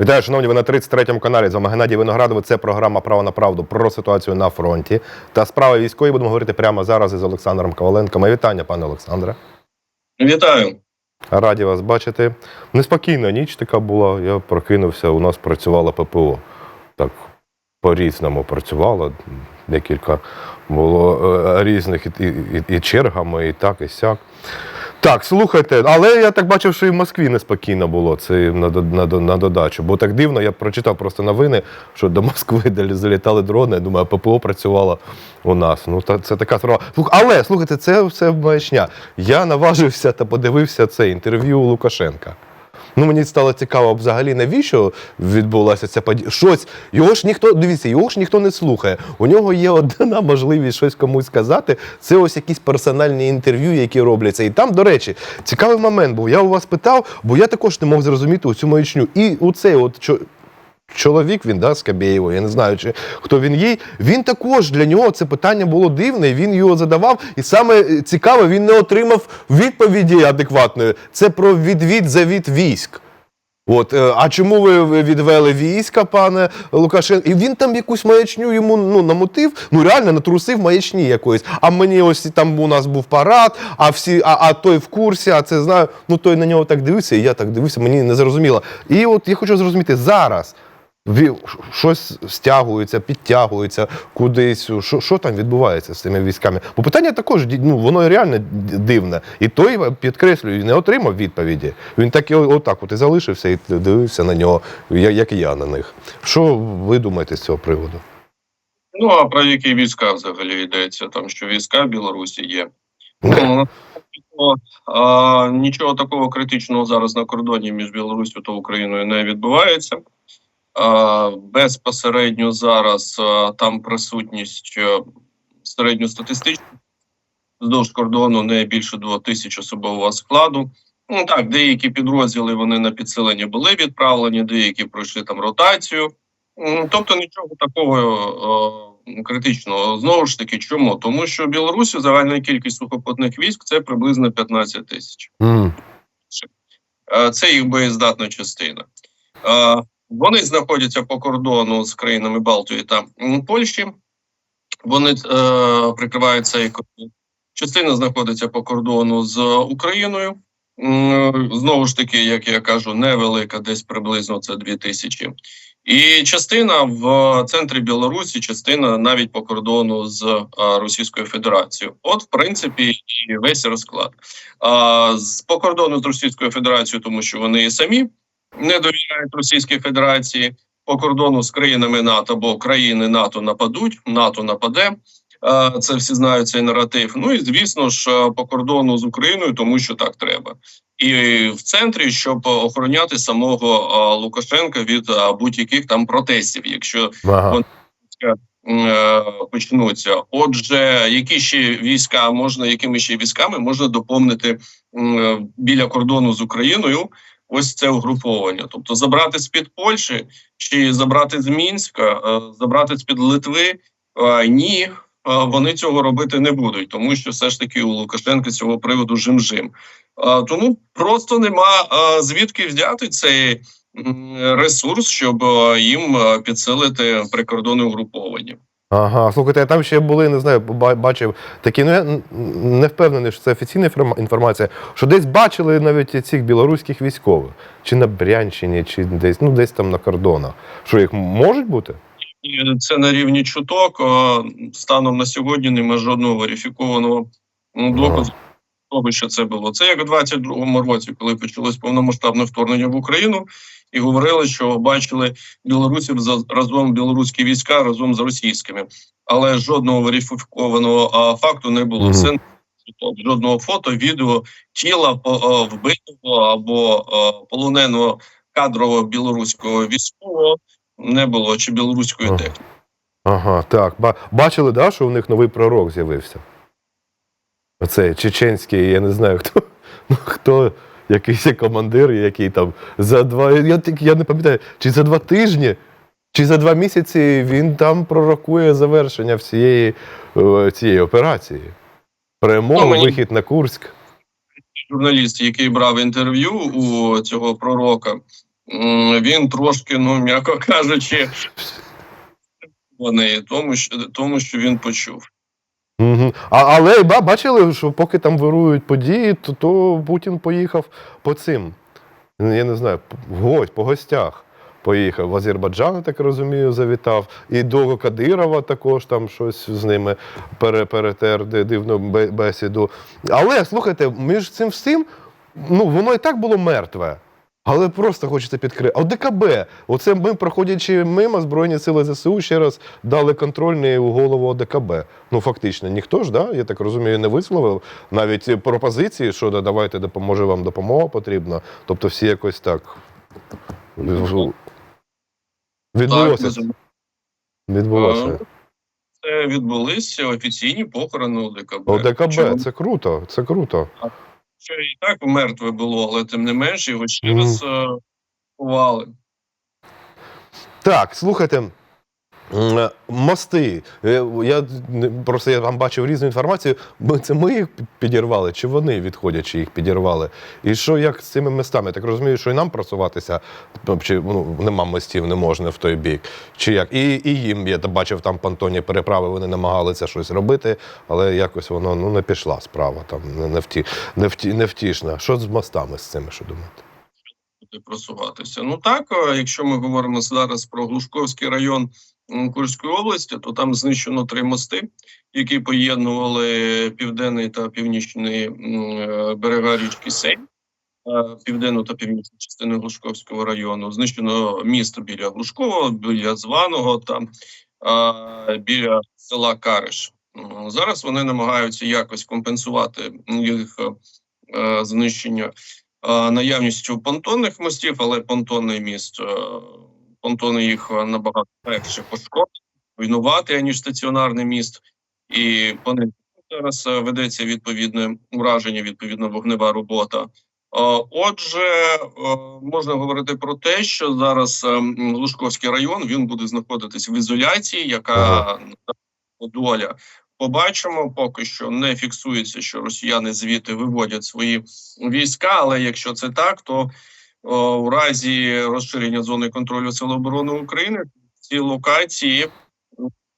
Вітаю, шановні, ви на 33-му каналі. З вами Геннадій Виноградов. Це програма Право на правду про ситуацію на фронті та справи військової. Будемо говорити прямо зараз із Олександром Коваленко. Моє вітання, пане Олександре. Вітаю. Раді вас бачити. Неспокійна ніч така була. Я прокинувся. У нас працювала ППО. Так по-різному працювала. Декілька було е, різних і, і, і чергами, і так, і сяк. Так, слухайте, але я так бачив, що і в Москві неспокійно було це на, на, на додачу. Бо так дивно, я прочитав просто новини, що до Москви залітали дрони. Думаю, ППО працювало у нас. Ну, та, це така справа. Слух, але слухайте, це все маячня. Я наважився та подивився це інтерв'ю Лукашенка. Ну, мені стало цікаво, взагалі, навіщо відбулася ця подія. Щось, його ж ніхто, дивіться, його ж ніхто не слухає. У нього є одна можливість щось комусь сказати. Це ось якісь персональні інтерв'ю, які робляться. І там, до речі, цікавий момент був. Я у вас питав, бо я також не мог зрозуміти цю маячню. І у цей от чоловік, він да, Скабєєво, я не знаю, чи хто він є. Він також для нього це питання було дивне. Він його задавав. І саме е, цікаве, він не отримав відповіді адекватної. Це про відвід завід військ. От, е, а чому ви відвели війська, пане Лукашенко? І він там якусь маячню йому ну, намотив, ну реально натрусив маячні якоїсь. А мені ось там у нас був парад, а всі, а, а той в курсі, а це знаю. Ну той на нього так дивився, і я так дивився, мені не зрозуміло. І от я хочу зрозуміти зараз. Щось стягується, підтягується кудись. Що, що там відбувається з цими військами? Бо питання також ну, воно реально дивне. І той, підкреслюю, не отримав відповіді. Він так і отак от і залишився і дивився на нього, як і я на них. Що ви думаєте з цього приводу? Ну а про які війська взагалі йдеться? Там що війська в Білорусі є. Ну, а, нічого такого критичного зараз на кордоні між Білоруссю та Україною не відбувається. Безпосередньо зараз там присутність середньостатистична вздовж кордону не більше 2 тисяч особового складу. Ну так, деякі підрозділи вони на підсилення були відправлені, деякі пройшли там ротацію. Тобто нічого такого е, критичного. Знову ж таки, чому? Тому що в Білорусі загальна кількість сухопутних військ це приблизно 15 тисяч. Е, Це їх боєздатна частина. Е, Вони знаходяться по кордону з країнами Балтії та Польщі. Вони е, прикривають цей кордон. Частина знаходиться по кордону з Україною. Знову ж таки, як я кажу, невелика, десь приблизно це 2 тисячі. І частина в центрі Білорусі, частина навіть по кордону з Російською Федерацією. От, в принципі, і весь розклад. А, з по кордону з Російською Федерацією, тому що вони і самі не довіряють Російській Федерації. По кордону з країнами НАТО, бо країни НАТО нападуть, НАТО нападе. Е, Це всі знають цей наратив. Ну і звісно ж е, по кордону з Україною, тому що так треба, і в центрі, щоб охороняти самого е, Лукашенка від будь-яких там протестів, якщо Ага. е, почнуться. Отже, які ще війська можна, якими ще військами можна доповнити біля кордону з Україною? Ось це угруповання, тобто забрати з під Польщі чи забрати з Мінська, е, забрати з під Литви. Е, Ні, е, вони цього робити не будуть, тому що все ж таки у Лукашенка з цього приводу жим-жим. Тому просто нема звідки взяти цей ресурс, щоб їм підсилити прикордонне угруповання. Ага, слухайте, я там ще були, не знаю, бачив такі, ну я не впевнений, що це офіційна інформація, що десь бачили навіть цих білоруських військових, чи на Брянщині, чи десь, ну десь там на кордонах. Що їх можуть бути? Це на рівні чуток. Станом на сьогодні немає жодного верифікованого ну, доказу того, що це було. Це як у 22-му році, коли почалось повномасштабне вторгнення в Україну, і говорили, що бачили білорусів за разом білоруські війська разом з російськими, але жодного верифікованого факту не було. Це жодного фото, відео тіла по- вбитого або а, полоненого кадрового білоруського військового не було чи білоруської техніки. Ага, так. Ба- бачили, да, що у них новий пророк з'явився? Оцей чеченський, я не знаю, хто, ну, хто якийсь командир, який там за два. Я, я не пам'ятаю, чи за два тижні, чи за два місяці він там пророкує завершення всієї е, цієї операції. Перемогу, Ну, мені- вихід на Курськ. Журналіст, який брав інтерв'ю у цього пророка, він трошки, ну м'яко кажучи, вони тому, що тому, що він почув. Угу. А, але бачили, що поки там вирують події, то, то Путін поїхав по цим. Я не знаю, в гость, по гостях. Поїхав в Азербайджан, так розумію, завітав. І до Кадирова також там щось з ними пере, перетер дивну бесіду. Але слухайте, між цим всім, ну воно і так було мертве. Але просто хочеться підкрити. А ОДКБ, оце ми, проходячи мимо Збройні сили ЗСУ, ще раз дали контрольний у голову ОДКБ. Ну, фактично, ніхто ж, да, я так розумію, не висловив навіть пропозиції, що да, давайте допоможе вам допомога потрібна. Тобто всі якось так. Так, Відбулося. Відбулося. Це відбулися офіційні похорони ОДКБ. ОДКБ, Чому? це круто, це круто. Що і так мертве було, але тим не менше його ще раз е, ховали. Так, слухайте. Е, Мости. Е, Я просто я вам бачив різну інформацію. Це ми їх підірвали, чи вони, відходячи, їх підірвали? І що як з цими мостами? Я так розумію, що і нам просуватися, ну, чи ну, нема мостів, не можна в той бік. Чи як? І, і їм я бачив там понтонні переправи, вони намагалися щось робити, але якось воно ну, не пішла справа, там не, вті, не, вті, не втішна. Що з мостами з цими, що буде просуватися. Ну так, е, якщо ми говоримо зараз про Глушковський район Курської області, то там знищено три мости, які поєднували південний та північний е, берега річки Сейм. е, Південну та північну частини Глушковського району знищено місто біля Глушкового, біля Званого та е, біля села Кариш. Зараз вони намагаються якось компенсувати їх е, знищення наявністю понтонних мостів, але понтонний міст, понтони їх е, набагато легше пошкодити, руйнувати, аніж стаціонарний міст. І по ним зараз е, ведеться відповідне ураження, відповідна вогнева робота. Е, Отже, можна говорити про те, що зараз м, Глушковський район він буде знаходитись в ізоляції, яка доля. Побачимо, поки що не фіксується, що росіяни звідти виводять свої війська. Але якщо це так, то у разі розширення зони контролю Сил оборони України ці локації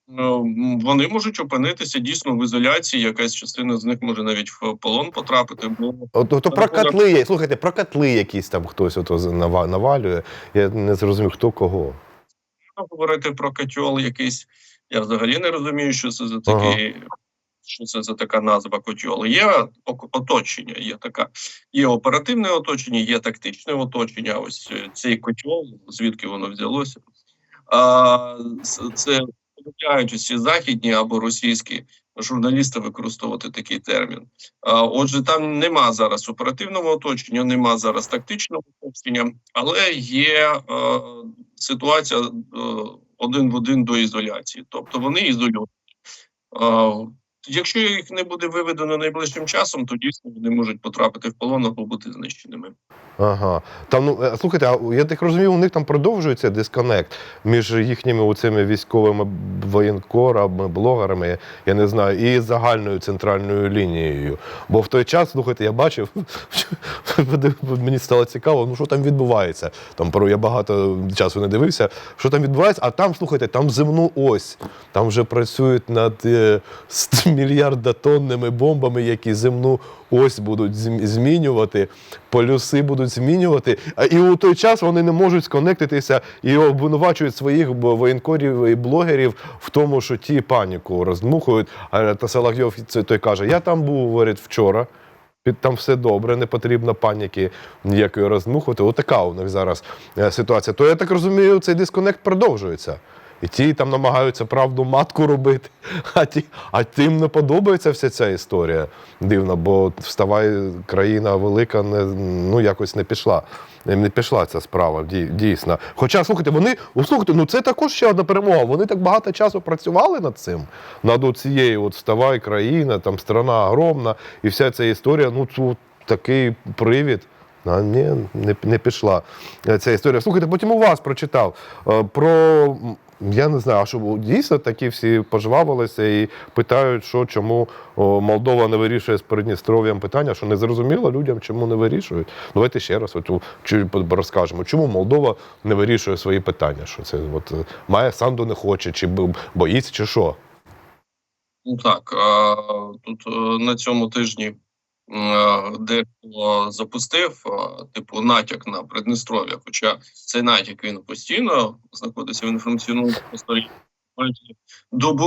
ну, вони можуть опинитися дійсно в ізоляції. Якась частина з них може навіть в полон потрапити. Бо От, то про котли, слухайте, про котли якісь там хтось ото навалює. Я не зрозумів, хто кого. говорити про котьол якийсь. Я взагалі не розумію, що це за такий. Що це за така назва котьол? Є оточення, є така, є оперативне оточення, є тактичне оточення. Ось е, цей котьол, звідки воно взялося. А, це полюбляють усі західні або російські журналісти використовувати такий термін. А, отже, там нема зараз оперативного оточення, нема зараз тактичного оточення, але є е, ситуація е, один в один до ізоляції. Тобто вони ізольовані. Якщо їх не буде виведено найближчим часом, то дійсно вони можуть потрапити в полон або бути знищеними. Ага. Там, ну, е, слухайте, а я так розумію, у них там продовжується дисконект між їхніми оцими військовими воєнкорами, блогерами, я не знаю, і загальною центральною лінією. Бо в той час, слухайте, я бачив, мені стало цікаво, ну що там відбувається. Там про я багато часу не дивився, що там відбувається, а там, слухайте, там земну ось. Там вже працюють над е, ст- мільярдотонними бомбами, які земну ось будуть змінювати, полюси будуть змінювати. І у той час вони не можуть сконектитися і обвинувачують своїх воєнкорів і блогерів в тому, що ті паніку роздмухують. Та Салахйов той каже: Я там був, говорить, вчора. Там все добре, не потрібно паніки ніякої роздмухувати. Отака у них зараз е, ситуація. То я так розумію, цей дисконект продовжується. І ті там намагаються правду матку робити, а ті, а тим не подобається вся ця історія. Дивно, бо вставай, країна велика, не, ну якось не пішла. Не пішла ця справа, дій- дійсно. Хоча, слухайте, вони, слухайте, ну це також ще одна перемога. Вони так багато часу працювали над цим, над цією от вставай, країна, там страна огромна, і вся ця історія, ну тут такий привід. А ні, не, не пішла е, ця історія. Слухайте, потім у вас прочитав е, про Я не знаю, а що дійсно такі всі пожвавилися і питають, що чому Молдова не вирішує з Придністров'ям питання, що не зрозуміло людям, чому не вирішують. Давайте ще раз от, розкажемо, чому Молдова не вирішує свої питання. Що це от, е, має санду не хоче, чи боїться, чи що? Ну так, тут е, на цьому тижні дехто запустив типу натяк на Придністров'я. Хоча цей натяк він постійно знаходиться в інформаційному просторі. Добу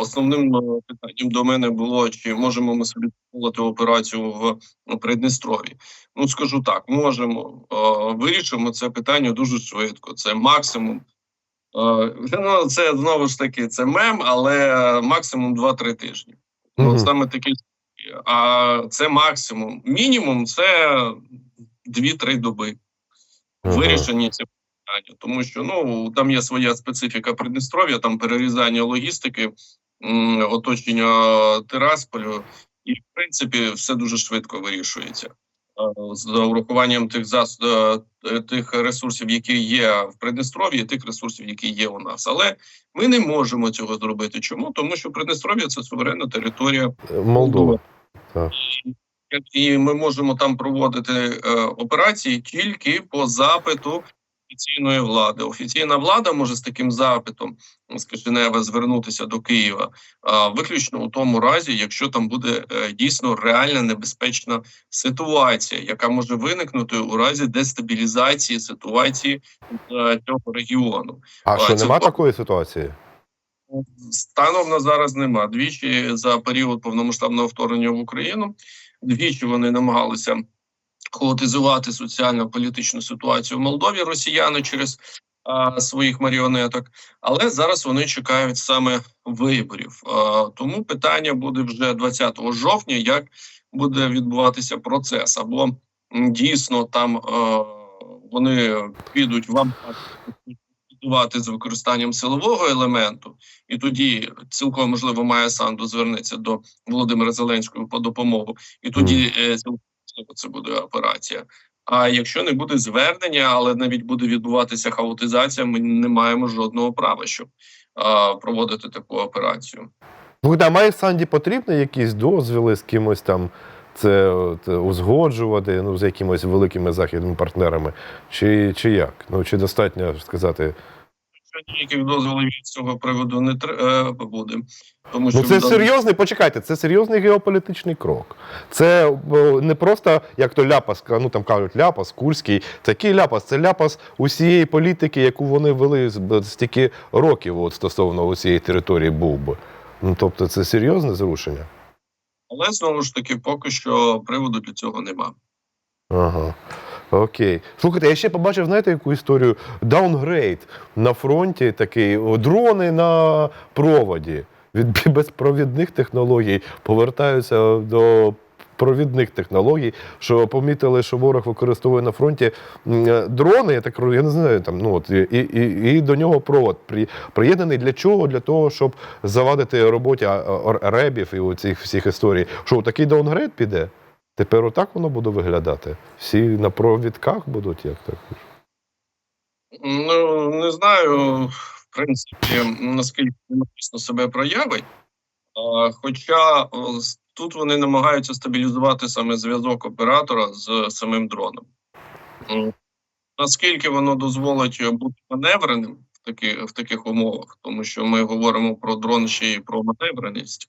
основним е, питанням до мене було, чи можемо ми собі дозволити операцію в ну, Придністров'ї. Ну скажу так, можемо. Е, Вирішимо це питання дуже швидко. Це максимум Е, Ну, це знову ж таки це мем, але максимум 2-3 тижні. Мгм. Ну, саме такі. А це максимум. Мінімум це 2-3 доби. вирішення цього питання. Тому що ну там є своя специфіка Придністров'я, там перерізання логістики, оточення Тирасполю, і в принципі все дуже швидко вирішується. З урахуванням тих зас... е, тих ресурсів, які є в Придністров'ї, тих ресурсів, які є у нас. Але ми не можемо цього зробити. Чому? Тому що Придністров'я це суверенна територія Молдова. і ми можемо там проводити е, операції тільки по запиту офіційної влади. Офіційна влада може з таким запитом з Кишинева звернутися до Києва а, виключно у тому разі, якщо там буде е, дійсно реальна небезпечна ситуація, яка може виникнути у разі дестабілізації ситуації е, цього регіону. А що, це нема такої ситуації? Станом на зараз нема. Двічі за період повномасштабного вторгнення в Україну двічі вони намагалися хаотизувати соціально-політичну ситуацію в Молдові росіяни через а, своїх маріонеток, але зараз вони чекають саме виборів. А, тому питання буде вже 20 жовтня, як буде відбуватися процес, або дійсно там е, вони підуть вам з використанням силового елементу, і тоді цілком можливо має Санду звернеться до Володимира Зеленського по допомогу, і тоді е, цілком можливо це буде операція. А якщо не буде звернення, але навіть буде відбуватися хаотизація, ми не маємо жодного права, щоб а, проводити таку операцію. Богдан, має Санді потрібні якісь дозвіли з кимось там це от, узгоджувати ну, з якимись великими західними партнерами? Чи, чи як? Ну, чи достатньо сказати, Що ніяких дозволів від цього приводу не треба буде, тому що Ну, це серйозний, почекайте, це серйозний геополітичний крок. Це не просто як то ляпас, ну там кажуть ляпас, курський. Це який ляпас? Це ляпас усієї політики, яку вони вели з- стільки років от, стосовно усієї території був би. Ну тобто це серйозне зрушення. але знову ж таки, поки що приводу для цього нема. Ага. Окей. Слухайте, я ще побачив, знаєте, яку історію? Даунгрейд на фронті такий, дрони на проводі від безпровідних технологій повертаються до провідних технологій, що помітили, що ворог використовує на фронті е, дрони, я так я не знаю, там, ну, от, і, і, і до нього провод при, приєднаний для чого? Для того, щоб завадити роботі ребів і оцих всіх історій. Що такий даунгрейд піде? Тепер отак воно буде виглядати. Всі на провідках будуть як так. Ну не знаю, в принципі, наскільки дійсно себе проявить. Хоча тут вони намагаються стабілізувати саме зв'язок оператора з самим дроном. Наскільки воно дозволить бути маневреним в таких, в таких умовах, тому що ми говоримо про дрон ще й про маневреність.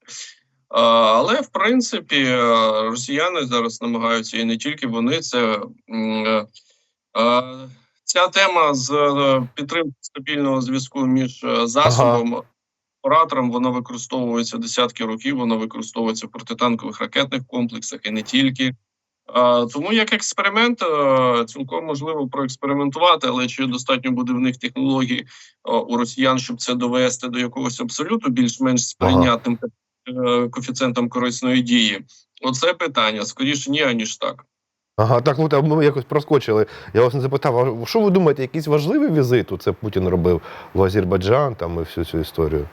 Але в принципі е, росіяни зараз намагаються і не тільки вони це. е, Ця тема з е, підтримки стабільного зв'язку між засобом оператором вона використовується десятки років. Вона використовується в протитанкових ракетних комплексах і не тільки. Тому як експеримент цілком можливо проекспериментувати, але чи достатньо буде в них технологій у росіян, щоб це довести до якогось абсолюту більш-менш сприйнятним е, коефіцієнтом корисної дії? Оце питання скоріше ні, аніж так. Ага, так ну ми якось проскочили. Я вас не запитав, а що ви думаєте, якийсь важливий візит це Путін робив в Азербайджан там і всю цю історію?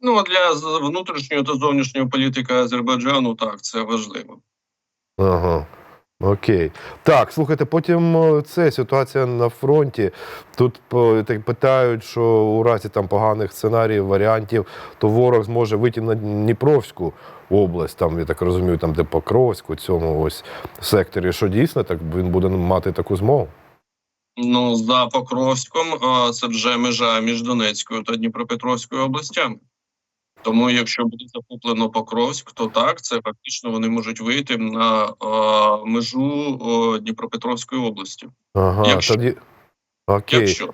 Ну для внутрішньої та зовнішньої політики Азербайджану так це важливо. Ага. Окей. Так, слухайте, потім е, це ситуація на фронті. Тут так питають, що у разі там поганих сценаріїв, варіантів, то ворог зможе вийти на Дніпровську область, там, я так розумію, там, де Покровськ, у цьому ось секторі. Що дійсно так він буде мати таку змогу? Ну, за Покровськом це вже межа між Донецькою та Дніпропетровською областями. Тому, якщо буде захоплено Покровськ, то так, це фактично вони можуть вийти на а, межу о, Дніпропетровської області. Ага, Якщо. тоді. Окей. Якщо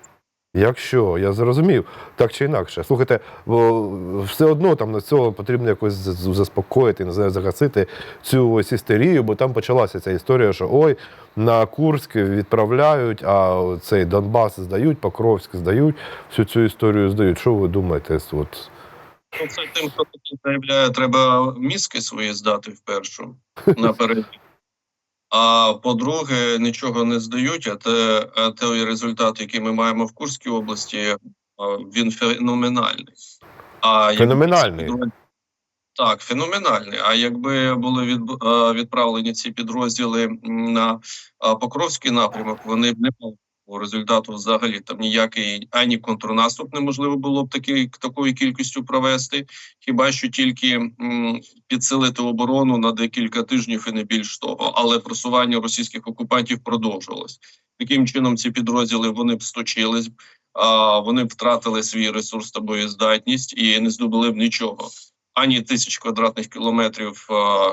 Якщо я зрозумів, так чи інакше. Слухайте, бо все одно там на цього потрібно якось заспокоїти, не знаю, загасити цю ось істерію, бо там почалася ця історія, що ой, на Курськ відправляють, а цей Донбас здають, Покровськ здають, всю цю історію здають. Що ви думаєте? От, ну, це тим, хто таке заявляє, треба мізки свої здати впершу наперед. А по-друге, нічого не здають. А те, а той результат, який ми маємо в Курській області, він феноменальний. А Феноменальний? підрозділи- Так, феноменальний. А якби були від, відправлені ці підрозділи на Покровський напрямок, вони б не мали результату взагалі. Там ніякий ані контрнаступ неможливо було б такий, такою кількістю провести, хіба що тільки м, підсилити оборону на декілька тижнів і не більш того. Але просування російських окупантів продовжувалось. Таким чином, ці підрозділи вони б сточились, а вони б втратили свій ресурс та боєздатність і не здобули б нічого. Ані тисяч квадратних кілометрів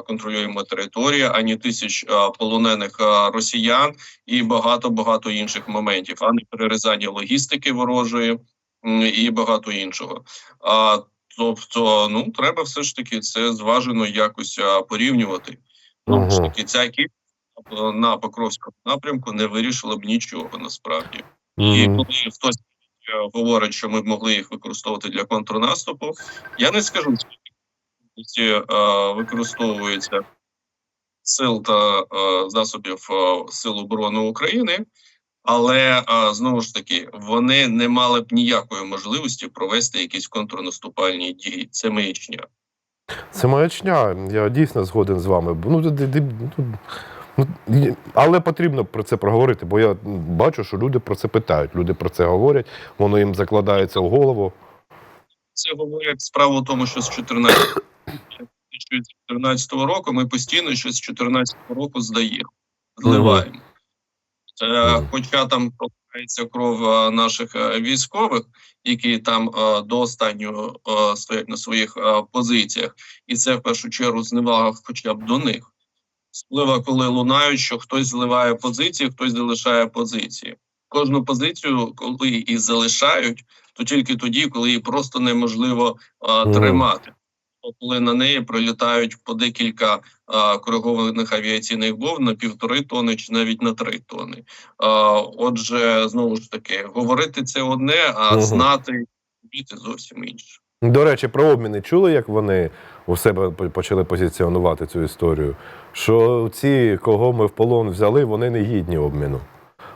контролюємо території, ані тисяч полонених росіян і багато багато інших моментів, ані перерізання логістики ворожої і багато іншого. А тобто, ну треба все ж таки це зважено якось порівнювати. Ну ж таки, ця кількість на Покровському напрямку не вирішила б нічого насправді. І коли хтось е, говорить, що ми б могли їх використовувати для контрнаступу, я не скажу, ці, е, використовується сил та е, засобів е, Сил оборони України, але знову ж таки вони не мали б ніякої можливості провести якісь контрнаступальні дії. Це маячня. Це маячня, я дійсно згоден з вами. Ну, ну, ну, але потрібно про це проговорити, бо я бачу, що люди про це питають, люди про це говорять, воно їм закладається в голову. Це говорять справа в тому, що з 14 2014 року ми постійно щось з 2014 року здаємо, зливаємо. Е. Хоча там проливається кров е, наших е, військових, які там е, до останнього стоять на своїх позиціях, і це в першу чергу зневага хоча б до них. Сплива, коли лунають, що хтось зливає позиції, хтось залишає позиції. Кожну позицію, коли і залишають, то тільки тоді, коли її просто неможливо а, тримати. Коли на неї прилітають по декілька а, коригованих авіаційних бомб на півтори тони чи навіть на три тони. А, отже, знову ж таки, говорити це одне, а Мгм. знати робити зовсім інше. До речі, про обміни чули, як вони у себе почали позиціонувати цю історію? Що ці, кого ми в полон взяли, вони не гідні обміну.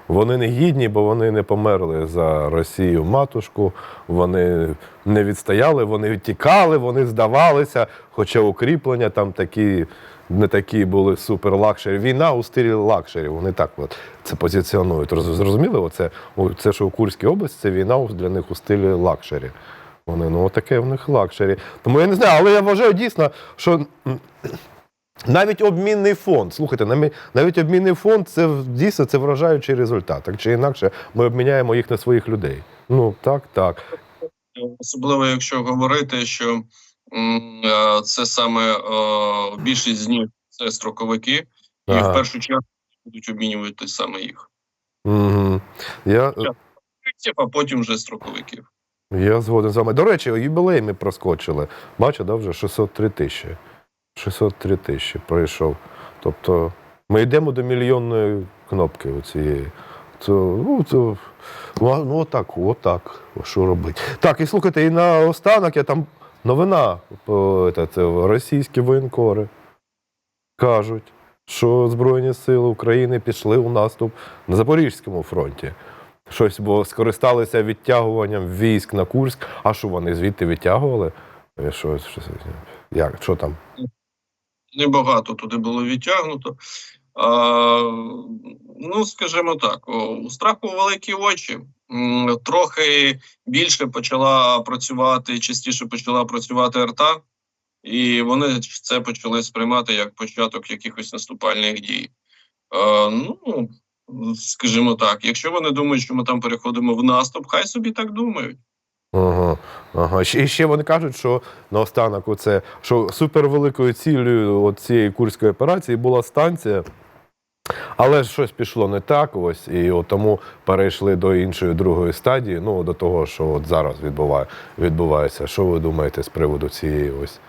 Вони не гідні, бо вони не померли за Росію матушку, вони не відстояли, вони тікали, вони здавалися, хоча укріплення там такі. Не такі були супер лакшері. Війна у стилі лакшері. Вони так от це позиціонують. Роз- Зрозуміли? Оце, це, що у Курській області, це війна для них у стилі лакшері. Вони, ну, таке в них лакшері. Тому я не знаю, але я вважаю дійсно, що навіть обмінний фонд, слухайте, навіть обмінний фонд це в- дійсно це вражаючий результат. Так чи інакше, ми обміняємо їх на своїх людей. Ну так, так. Особливо, якщо говорити, що е, це саме е, більшість з них це строковики, і Ага. в першу чергу будуть обмінювати саме їх. Угу. Я, А потім вже строковиків. я згоден з вами. До речі, юбілей ми проскочили. Бачу, да, вже 603 тисячі. 603 тисячі пройшов. Тобто ми йдемо до мільйонної кнопки оцієї. То, ну, то, ну, ну, отак, отак, що робити. Так, і слухайте, і на останок я там новина це, це, російські воєнкори кажуть, що Збройні Сили України пішли у наступ на Запорізькому фронті. Щось, бо скористалися відтягуванням військ на Курськ. А що вони звідти відтягували? Е, Що, що, як, що там? Небагато туди було відтягнуто. ну, скажімо так, у страху великі очі. Трохи більше почала працювати, частіше почала працювати РТА, і вони це почали сприймати як початок якихось наступальних дій. Е, ну, скажімо так, якщо вони думають, що ми там переходимо в наступ, хай собі так думають. Ага, ага. І ще вони кажуть, що наостанок, оце, що супервеликою цілею цієї курської операції була станція. Але щось пішло не так, ось, і от тому перейшли до іншої другої стадії, ну до того, що от зараз відбуває, відбувається. Що ви думаєте з приводу цієї ось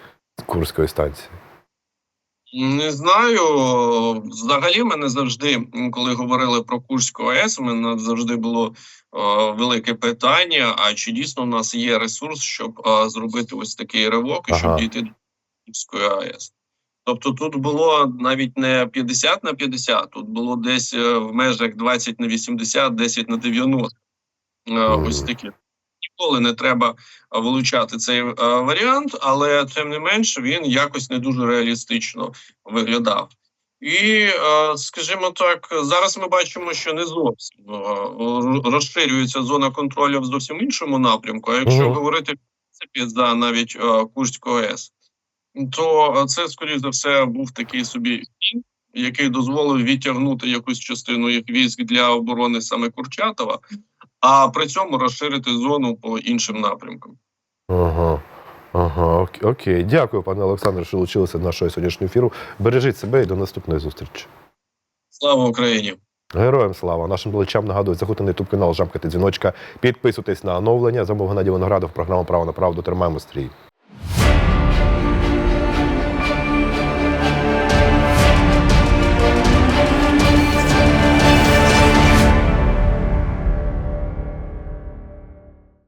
курської станції? Не знаю. Взагалі, мене завжди, коли говорили про Курську АЕС, у мене завжди було е, велике питання: а чи дійсно у нас є ресурс, щоб е, зробити ось такий ривок і щоб Ага. дійти до Курської АЕС? Тобто тут було навіть не 50 на 50, тут було десь е, в межах 20 на 80, 10 на 90. Е, Ось такі. Ніколи не треба вилучати цей е, варіант, але тим не менш він якось не дуже реалістично виглядав. І, е, скажімо так, зараз ми бачимо, що не зовсім е, розширюється зона контролю в зовсім іншому напрямку. А якщо говорити в принципі за навіть е, Курську АЕС, то е, це, скоріш за все, був такий собі який дозволив відтягнути якусь частину їх військ для оборони саме Курчатова, а при цьому розширити зону по іншим напрямкам. Ага. Ага, ок- окей. Дякую, пане Олександре, що долучилися до нашого сьогоднішнього ефіру. Бережіть себе і до наступної зустрічі. Слава Україні! Героям слава! Нашим глядачам нагадую, заходьте на ютуб канал, жамкати дзвіночка, підписуйтесь на оновлення. Замов Геннадій Виноградов, програма Право на правду. Тримаємо стрій.